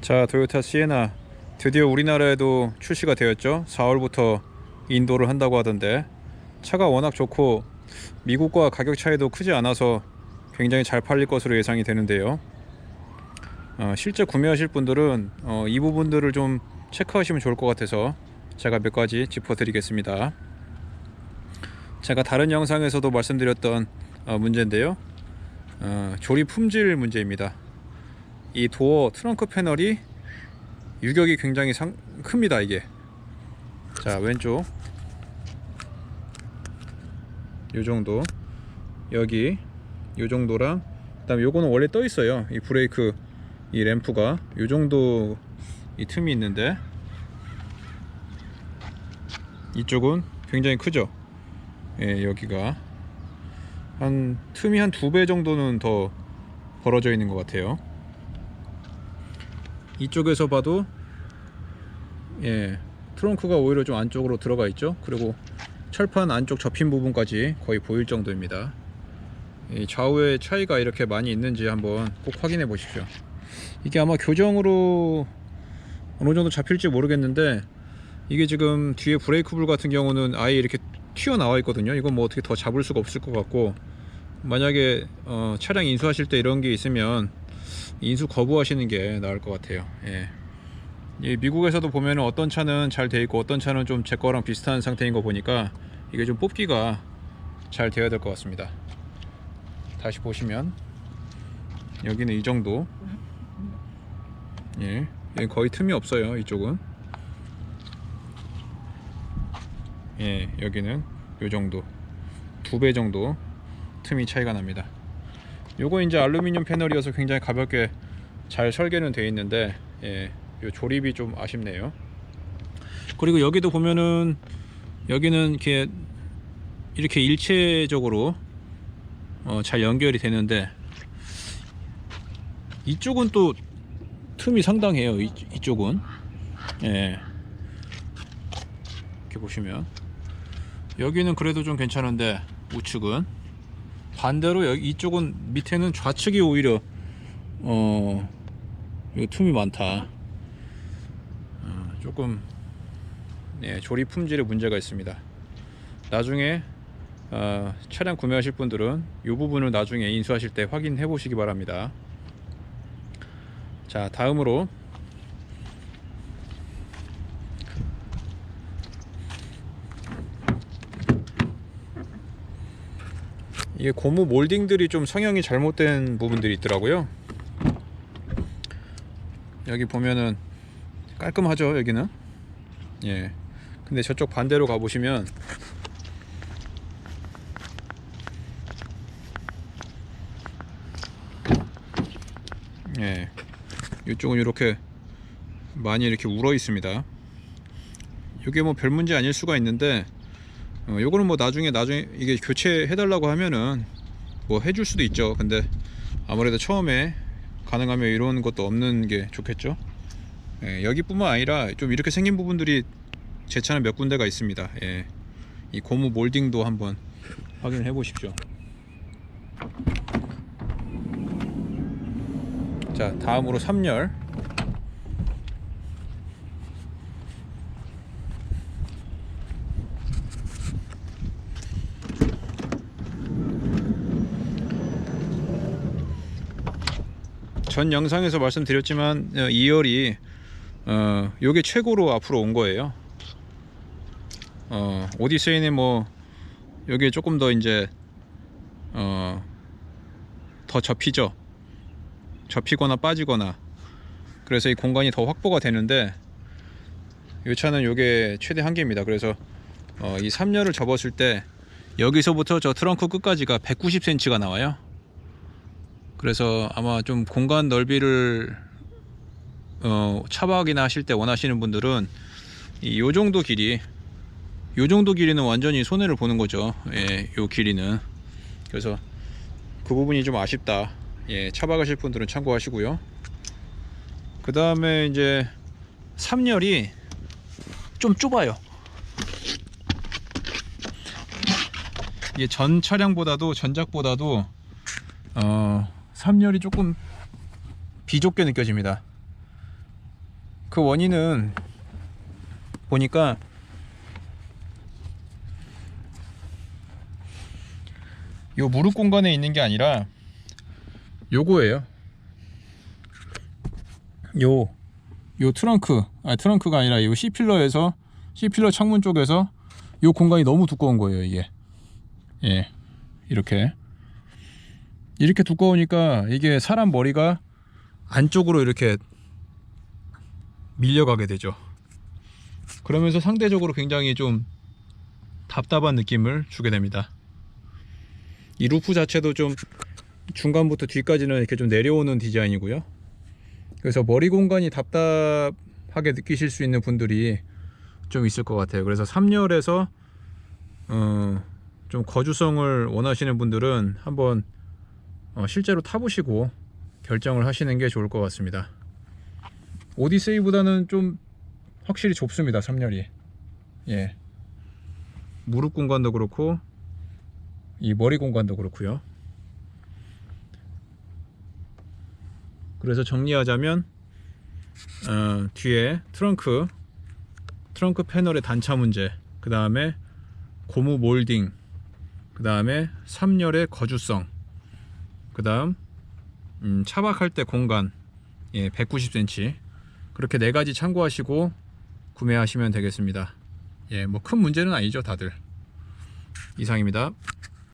자 도요타 시에나 드디어 우리나라에도 출시가 되었죠. 4월부터 인도를 한다고 하던데 차가 워낙 좋고 미국과 가격 차이도 크지 않아서 굉장히 잘 팔릴 것으로 예상이 되는데요. 어, 실제 구매하실 분들은 어, 이 부분들을 좀 체크하시면 좋을 것 같아서 제가 몇 가지 짚어 드리겠습니다. 제가 다른 영상에서도 말씀드렸던 어, 문제인데요. 어, 조립 품질 문제입니다 이 도어 트렁크 패널이 유격이 굉장히 상, 큽니다 이게. 자 왼쪽. 요 정도. 여기 요 정도랑 그 다음에 요거는 원래 떠 있어요 이 브레이크 이 램프가. 요 정도 이 틈이 있는데. 이쪽은 굉장히 크죠? 예 여기가. 한 틈이 한 두 배 정도는 더 벌어져 있는 것 같아요 이쪽에서 봐도 예 트렁크가 오히려 좀 안쪽으로 들어가 있죠? 그리고 철판 안쪽 접힌 부분까지 거의 보일 정도입니다. 이 좌우의 차이가 이렇게 많이 있는지 한번 꼭 확인해 보십시오. 이게 아마 교정으로 어느 정도 잡힐지 모르겠는데 이게 지금 뒤에 브레이크 불 같은 경우는 아예 이렇게 튀어나와 있거든요. 이건 뭐 어떻게 더 잡을 수가 없을 것 같고 만약에 어, 차량 인수하실 때 이런 게 있으면 인수 거부하시는 게 나을 것 같아요. 예. 이 미국에서도 보면은 어떤 차는 잘 돼 있고 어떤 차는 좀 제 거랑 비슷한 상태인 거 보니까 이게 좀 뽑기가 잘 되어야 될 것 같습니다. 다시 보시면 여기는 이 정도. 예. 여기 거의 틈이 없어요. 이쪽은. 예, 여기는 요 정도. 두 배 정도 틈이 차이가 납니다. 요거 이제 알루미늄 패널이어서 굉장히 가볍게 잘 설계는 되어 있는데 예, 요 조립이 좀 아쉽네요. 그리고 여기도 보면은 여기는 이렇게 이렇게 일체적으로 어, 잘 연결이 되는데 이쪽은 또 틈이 상당해요. 이, 이쪽은 예. 이렇게 보시면 여기는 그래도 좀 괜찮은데 우측은 반대로 여기 이쪽은 밑에는 좌측이 오히려 어 여기 틈이 많다. 어, 조금 예, 조립 품질에 문제가 있습니다. 나중에 어, 차량 구매하실 분들은 이 부분을 나중에 인수하실 때 확인해 보시기 바랍니다. 자 다음으로 이게 고무 몰딩들이 좀 성형이 잘못된 부분들이 있더라고요. 여기 보면은 깔끔하죠, 여기는. 예. 근데 저쪽 반대로 가 보시면 예. 이쪽은 이렇게 많이 이렇게 울어 있습니다. 이게 뭐 별 문제 아닐 수가 있는데 어, 요거는 뭐 나중에 나중에 이게 교체해 달라고 하면은 뭐 해줄 수도 있죠. 근데 아무래도 처음에 가능하면 이런 것도 없는 게 좋겠죠. 예, 여기뿐만 아니라 좀 이렇게 생긴 부분들이 제 차는 몇 군데가 있습니다. 예, 이 고무 몰딩도 한번 확인해 보십시오. 자 다음으로 3열 전 영상에서 말씀드렸지만 어, 2열이 어 요게 최고로 앞으로 온 거예요. 어 오디세이는 뭐 여기에 조금 더 이제 어 더 접히죠. 접히거나 빠지거나 그래서 이 공간이 더 확보가 되는데 이 차는 요게 최대 한계입니다. 그래서 어, 이 3열을 접었을 때 여기서부터 저 트렁크 끝까지가 190cm가 나와요. 그래서 아마 좀 공간 넓이를 어, 차박이나 하실 때 원하시는 분들은 이 요 정도 길이 요 정도 길이는 완전히 손해를 보는 거죠. 예, 요 길이는 그래서 그 부분이 좀 아쉽다. 예, 차박하실 분들은 참고하시고요. 그 다음에 이제 3열이 좀 좁아요. 이게 전 차량보다도 전작보다도 어 3열이 조금 비좁게 느껴집니다. 그 원인은 보니까 요 무릎 공간에 있는 게 아니라 요거예요. 요, 요 트렁크, 아 트렁크가 아니라 요 C 필러에서 C 필러 창문 쪽에서 요 공간이 너무 두꺼운 거예요 이게. 예, 이렇게 이렇게 두꺼우니까 이게 사람 머리가 안쪽으로 이렇게 밀려가게 되죠. 그러면서 상대적으로 굉장히 좀 답답한 느낌을 주게 됩니다. 이 루프 자체도 좀 중간부터 뒤까지는 이렇게 좀 내려오는 디자인이고요. 그래서 머리 공간이 답답하게 느끼실 수 있는 분들이 좀 있을 것 같아요. 그래서 3열에서 어, 좀 거주성을 원하시는 분들은 한번 어, 실제로 타보시고 결정을 하시는 게 좋을 것 같습니다. 오디세이보다는 좀 확실히 좁습니다. 3열이. 예. 무릎 공간도 그렇고 이 머리 공간도 그렇고요. 그래서 정리하자면 어, 뒤에 트렁크 트렁크 패널의 단차 문제, 그 다음에 고무 몰딩, 그 다음에 3열의 거주성, 그 다음 음, 차박할 때 공간 예, 190cm 그렇게 네 가지 참고하시고 구매하시면 되겠습니다. 예, 뭐 큰 문제는 아니죠, 다들. 이상입니다.